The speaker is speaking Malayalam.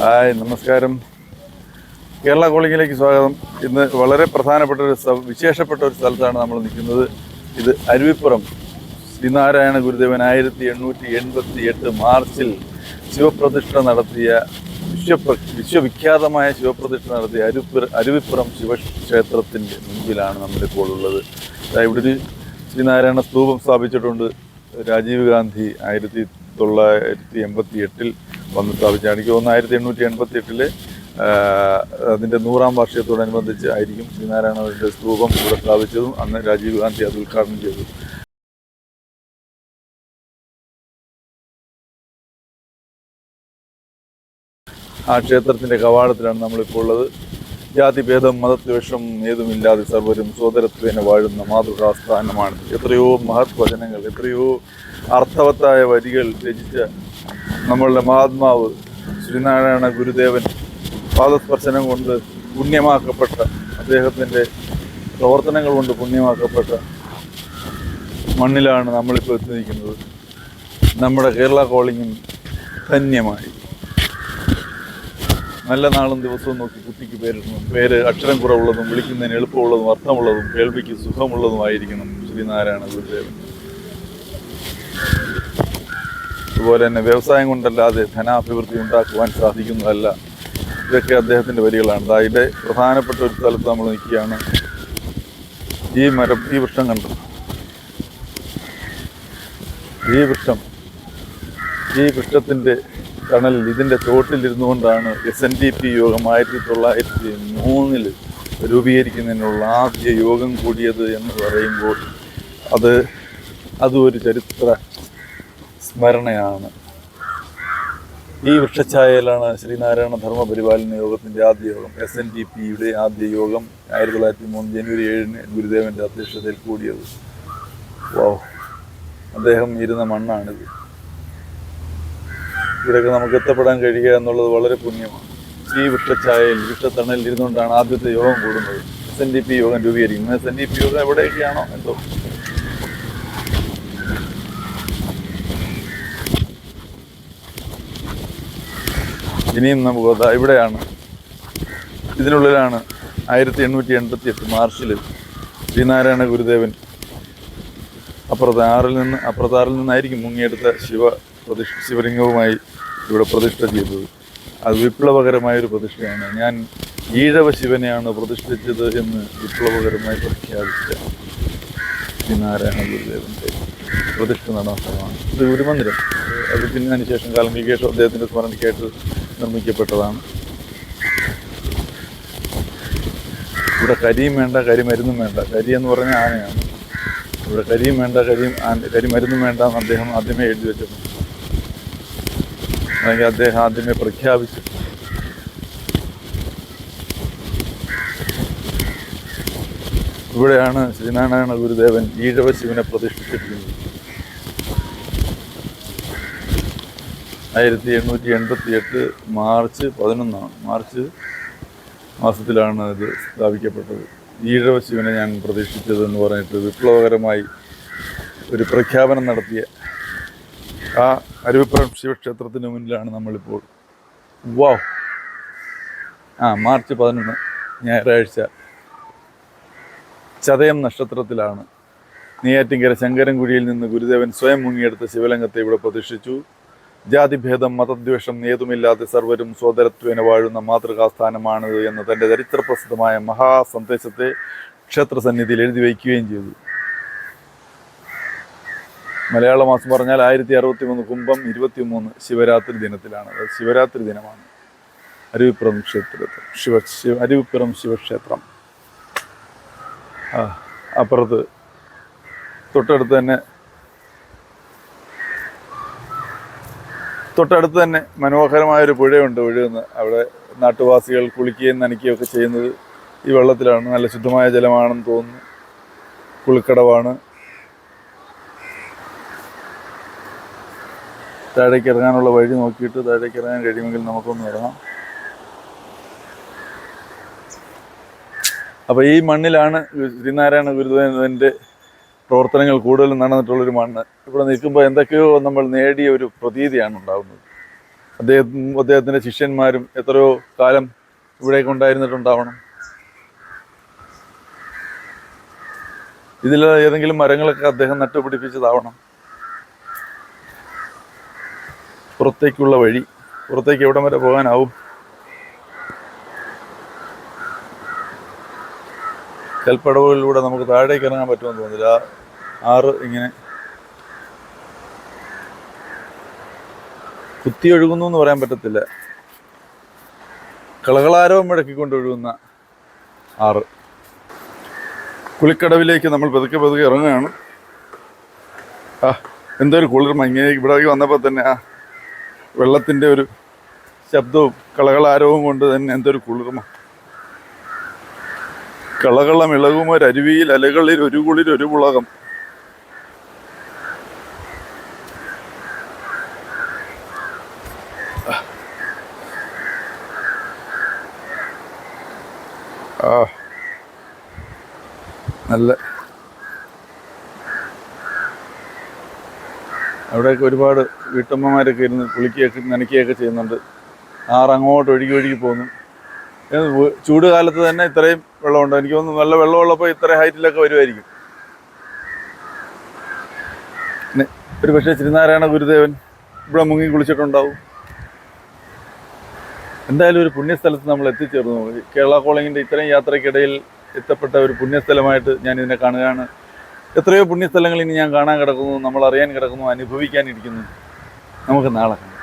ഹായ് നമസ്കാരം. കേരള കോളിങ്ങിലേക്ക് സ്വാഗതം. ഇന്ന് വളരെ പ്രധാനപ്പെട്ട ഒരു വിശേഷപ്പെട്ട ഒരു സ്ഥലത്താണ് നമ്മൾ നിൽക്കുന്നത്. ഇത് അരുവിപ്പുറം. ശ്രീനാരായണ ഗുരുദേവൻ ആയിരത്തി എണ്ണൂറ്റി എൺപത്തി എട്ട് മാർച്ചിൽ ശിവപ്രതിഷ്ഠ നടത്തിയ വിശ്വപ്ര വിശ്വവിഖ്യാതമായ ശിവപ്രതിഷ്ഠ നടത്തിയ അരുപ്പുര അരുവിപ്പുറം ശിവക്ഷേത്രത്തിന്റെ മുൻപിലാണ് നമ്മളിപ്പോൾ ഉള്ളത്. ഇവിടെ ഒരു ശ്രീനാരായണ സ്തൂപം സ്ഥാപിച്ചിട്ടുണ്ട്. രാജീവ് ഗാന്ധി ആയിരത്തി തൊള്ളായിരത്തി എൺപത്തി എട്ടിൽ വന്ന് സ്ഥാപിച്ചാണ് എനിക്ക് തോന്നുന്നു ആയിരത്തി എണ്ണൂറ്റി എൺപത്തി എട്ടിൽ അതിന്റെ നൂറാം വാർഷികത്തോടനുബന്ധിച്ച് ആയിരിക്കും ശ്രീനാരായണന്റെ സ്തൂപം ഇവിടെ സ്ഥാപിച്ചതും അന്ന് രാജീവ് ഗാന്ധി അത് ഉദ്ഘാടനം ചെയ്തു. ആ ക്ഷേത്രത്തിന്റെ കവാടത്തിലാണ് നമ്മളിപ്പോൾ ഉള്ളത്. ജാതിഭേദം മതദ്വേഷം ഏതുമില്ലാതെ സർവരും സോദരത്വേന വാഴുന്ന മാതൃകാസ്ഥാനമാണ്. എത്രയോ മഹത്വചനങ്ങൾ എത്രയോ അർത്ഥവത്തായ വരികൾ രചിച്ച നമ്മളുടെ മഹാത്മാവ് ശ്രീനാരായണ ഗുരുദേവൻ പാദസ്പർശനം കൊണ്ട് പുണ്യമാക്കപ്പെട്ട അദ്ദേഹത്തിന്റെ പ്രവർത്തനങ്ങൾ കൊണ്ട് പുണ്യമാക്കപ്പെട്ട മണ്ണിലാണ് നമ്മളിപ്പോൾ എത്തിയിരിക്കുന്നത്. നമ്മുടെ കേരള കോളിങ്ങും ധന്യമായി. നല്ല നാളും ദിവസവും നോക്കി കുട്ടിക്ക് പേരിടണം പേര് അക്ഷരം കുറവുള്ളതും വിളിക്കുന്നതിന് എളുപ്പമുള്ളതും അർത്ഥമുള്ളതും കേൾവിക്ക് സുഖമുള്ളതുമായിരിക്കണം ശ്രീനാരായണ ഗുരുദേവൻ. അതുപോലെ തന്നെ വ്യവസായം കൊണ്ടല്ലാതെ ധനാഭിവൃദ്ധി ഉണ്ടാക്കുവാൻ സാധിക്കുന്നതല്ല. ഇതൊക്കെ അദ്ദേഹത്തിന്റെ വരികളാണ്. അതായത് പ്രധാനപ്പെട്ട ഒരു സ്ഥലത്ത് നമ്മൾ നിൽക്കുകയാണ്. ഈ മരം ഈ വൃക്ഷം കണ്ടു? ഈ വൃക്ഷം ഈ വൃക്ഷത്തിന്റെ തണലിൽ ഇതിന്റെ ചോട്ടിലിരുന്നു കൊണ്ടാണ് എസ് എൻ ഡി പി യോഗം ആയിരത്തി തൊള്ളായിരത്തി മൂന്നിൽ രൂപീകരിക്കുന്നതിനുള്ള ആദ്യ യോഗം കൂടിയത് എന്ന് പറയുമ്പോൾ അത് അതും ഒരു ചരിത്ര സ്മരണയാണ്. ഈ വൃക്ഷഛായയിലാണ് ശ്രീനാരായണ ധർമ്മ പരിപാലന യോഗത്തിന്റെ ആദ്യ യോഗം. എസ് എൻ ഡി പിയുടെ ആദ്യ യോഗം ആയിരത്തി തൊള്ളായിരത്തി മൂന്ന് ജനുവരി ഏഴിന് ഗുരുദേവന്റെ അധ്യക്ഷതയിൽ കൂടിയത്. വോ. അദ്ദേഹം ഇരുന്ന മണ്ണാണിത്. ഇവിടെയൊക്കെ നമുക്ക് എത്തപ്പെടാൻ കഴിയുക എന്നുള്ളത് വളരെ പുണ്യമാണ്. ഈ വൃക്ഷഛായയിൽ വൃക്ഷത്തണലിൽ ഇരുന്നുകൊണ്ടാണ് ആദ്യത്തെ യോഗം കൂടുന്നത്. എസ് എൻ ഡി പി യോഗം രൂപീകരിക്കുന്നത്. എസ് എൻ ഡി പി യോഗം എവിടെയൊക്കെയാണോ എന്തോ. ഇനിയും നമുക്ക് ഇവിടെയാണ്. ഇതിനുള്ളിലാണ് ആയിരത്തി എണ്ണൂറ്റി എൺപത്തി എട്ട് മാർച്ചിൽ ശ്രീനാരായണ ഗുരുദേവൻ. അപ്പുറത്തെ ആറിൽ നിന്ന് അപ്രതാറിൽ നിന്നായിരിക്കും മുങ്ങിയെടുത്ത ശിവ പ്രതിഷ്ഠ ശിവലിംഗവുമായി ഇവിടെ പ്രതിഷ്ഠ ചെയ്തത്. അത് വിപ്ലവകരമായൊരു പ്രതിഷ്ഠയാണ്. ഞാൻ ഈഴവ ശിവനെയാണ് പ്രതിഷ്ഠിച്ചത് എന്ന് വിപ്ലവകരമായി പ്രഖ്യാപിച്ച ശ്രീനാരായണ ഗുരുദേവന്റെ പ്രതിഷ്ഠ നടന്ന സ്ഥലമാണ് ഇത് ഗുരുമന്ദിരം. അത് പിന്നെ അതിനുശേഷം കാലം വികേഷ് അദ്ദേഹത്തിന്റെ സ്മരണയ്ക്കായിട്ട് നിർമ്മിക്കപ്പെട്ടതാണ്. ഇവിടെ കരിയും വേണ്ട കരിമരുന്നും വേണ്ട. കരി എന്ന് പറഞ്ഞ ആനയാണ്. ഇവിടെ കരിയും വേണ്ട കരിയും കരിമരുന്നും വേണ്ട എന്ന് അദ്ദേഹം ആദ്യമേ എഴുതി വെച്ചിട്ടുണ്ട്. അല്ലെങ്കിൽ അദ്ദേഹം ആദ്യമേ പ്രഖ്യാപിച്ചു. ഇവിടെയാണ് ശ്രീനാരായണ ഗുരുദേവൻ ഈഴവ ശിവനെ പ്രതിഷ്ഠിച്ചിരിക്കുന്നത്. ആയിരത്തി എണ്ണൂറ്റി എൺപത്തി എട്ട് മാർച്ച് പതിനൊന്നാണ്. മാർച്ച് മാസത്തിലാണ് ഇത് സ്ഥാപിക്കപ്പെട്ടത്. ഈഴവ ശിവനെ ഞാൻ പ്രതീക്ഷിച്ചതെന്ന് പറഞ്ഞിട്ട് വിപ്ലവകരമായി ഒരു പ്രഖ്യാപനം നടത്തിയ ആ അരുവിപ്പുറം ശിവക്ഷേത്രത്തിന് മുന്നിലാണ് നമ്മളിപ്പോൾ. വാ! ആ മാർച്ച് പതിനൊന്ന് ഞായറാഴ്ച ചതയം നക്ഷത്രത്തിലാണ്. നെയ്യാറ്റിങ്കര ശങ്കരൻകുഴിയിൽ നിന്ന് ഗുരുദേവൻ സ്വയം മുങ്ങിയെടുത്ത ശിവലിംഗത്തെ ഇവിടെ പ്രതിഷ്ഠിച്ചു. ജാതിഭേദം മതദ്വേഷം ഏതുമില്ലാതെ സർവരും സ്വതരത്വേന വാഴുന്ന മാതൃകാസ്ഥാനമാണ് എന്ന് തന്റെ ചരിത്രപ്രസിദ്ധമായ മഹാസന്ദേശത്തെ ക്ഷേത്രസന്നിധിയിൽ എഴുതി വയ്ക്കുകയും ചെയ്തു. മലയാള മാസം പറഞ്ഞാൽ ആയിരത്തി അറുപത്തി മൂന്ന് കുംഭം ഇരുപത്തി മൂന്ന് ശിവരാത്രി ദിനത്തിലാണ്. അത് ശിവരാത്രി ദിനമാണ്. അരുവിപ്പുറം ക്ഷേത്രത്തിൽ. ശിവ ശിവ അരുവിപ്പുറം ശിവക്ഷേത്രം. അപ്പുറത്ത് തൊട്ടടുത്ത് തന്നെ തൊട്ടടുത്ത് തന്നെ മനോഹരമായൊരു പുഴയുണ്ട്. ഒഴുകുന്ന അവിടെ നാട്ടുവാസികൾ കുളിക്കുകയും നനയ്ക്കുകയും ഒക്കെ ചെയ്യുന്നത് ഈ വെള്ളത്തിലാണ്. നല്ല ശുദ്ധമായ ജലമാണെന്ന് തോന്നുന്നു. കുളിക്കടവാണ്. താഴേക്ക് ഇറങ്ങാനുള്ള വഴി നോക്കിയിട്ട് താഴേക്ക് ഇറങ്ങാൻ കഴിയുമെങ്കിൽ നമുക്കൊന്ന് ഇറങ്ങാം. അപ്പോൾ ഈ മണ്ണിലാണ് ശ്രീനാരായണ ഗുരുദേവന്റെ പ്രവർത്തനങ്ങൾ കൂടുതലും നടന്നിട്ടുള്ളൊരു മണ്ണ്. ഇവിടെ നിൽക്കുമ്പോൾ എന്തൊക്കെയോ നമ്മൾ നേടിയ ഒരു പ്രതീതിയാണ് ഉണ്ടാകുന്നത് അദ്ദേഹം അദ്ദേഹത്തിന്റെ ശിഷ്യന്മാരും എത്രയോ കാലം ഇവിടേക്ക് ഉണ്ടായിരുന്നിട്ടുണ്ടാവണം. ഇതിൽ ഏതെങ്കിലും മരങ്ങളൊക്കെ അദ്ദേഹം നട്ടുപിടിപ്പിച്ചതാവണം. പുറത്തേക്കുള്ള വഴി പുറത്തേക്ക് എവിടം വരെ പോകാനാവും? കൽപ്പടവുകളിലൂടെ നമുക്ക് താഴേക്ക് ഇറങ്ങാൻ പറ്റുമെന്ന് തോന്നുന്നില്ല ആ ആറ് ഇങ്ങനെ. കുത്തി ഒഴുകുന്നു എന്ന് പറയാൻ പറ്റത്തില്ല. കളകളാരവം മുഴക്കിക്കൊണ്ട് ഒഴുകുന്ന ആറ്. കുളിക്കടവിലേക്ക് നമ്മൾ പതുക്കെ പതുക്കെ ഇറങ്ങുകയാണ്. ആ എന്തോ ഒരു കുളിർമ ഇങ്ങനെ ഇവിടേക്ക് വന്നപ്പോൾ തന്നെ ആ വെള്ളത്തിന്റെ ഒരു ശബ്ദവും കളകളാരവും കൊണ്ട് തന്നെ എന്തോ ഒരു കുളിർമ കളകളം ഇളകുമൊരരുവിയിൽ ഒരു അരുവിയിൽ അലകളിൽ ഒരു കുളിൽ ഒരു പുളകം. നല്ല. അവിടെയൊക്കെ ഒരുപാട് വീട്ടമ്മമാരൊക്കെ ഇരുന്ന് കുളിക്കുകയൊക്കെ നനയ്ക്കുകയൊക്കെ ചെയ്യുന്നുണ്ട്. ആറങ്ങോട്ട് ഒഴുകി ഒഴുകി പോകുന്നു. ചൂട് കാലത്ത് തന്നെ ഇത്രയും വെള്ളമുണ്ട്. എനിക്ക് തോന്നുന്നു നല്ല വെള്ളമുള്ളപ്പോൾ ഇത്ര ഹൈറ്റിലൊക്കെ വരുമായിരിക്കും ഒരു പക്ഷേ ശ്രീനാരായണ ഗുരുദേവൻ ഇവിടെ മുങ്ങി കുളിച്ചിട്ടുണ്ടാവും. എന്തായാലും ഒരു പുണ്യസ്ഥലത്ത് നമ്മൾ എത്തിച്ചേർന്നു. കേരള കോളേജിന്റെ ഇത്രയും യാത്രയ്ക്കിടയിൽ എത്തപ്പെട്ട ഒരു പുണ്യസ്ഥലമായിട്ട് ഞാൻ ഇതിനെ കാണുകയാണ്. എത്രയോ പുണ്യസ്ഥലങ്ങൾ ഇനി ഞാൻ കാണാൻ കിടക്കുന്നു നമ്മൾ അറിയാൻ കിടക്കുന്നു അനുഭവിക്കാനിരിക്കുന്നു നമുക്ക് നാളെ കാണാം.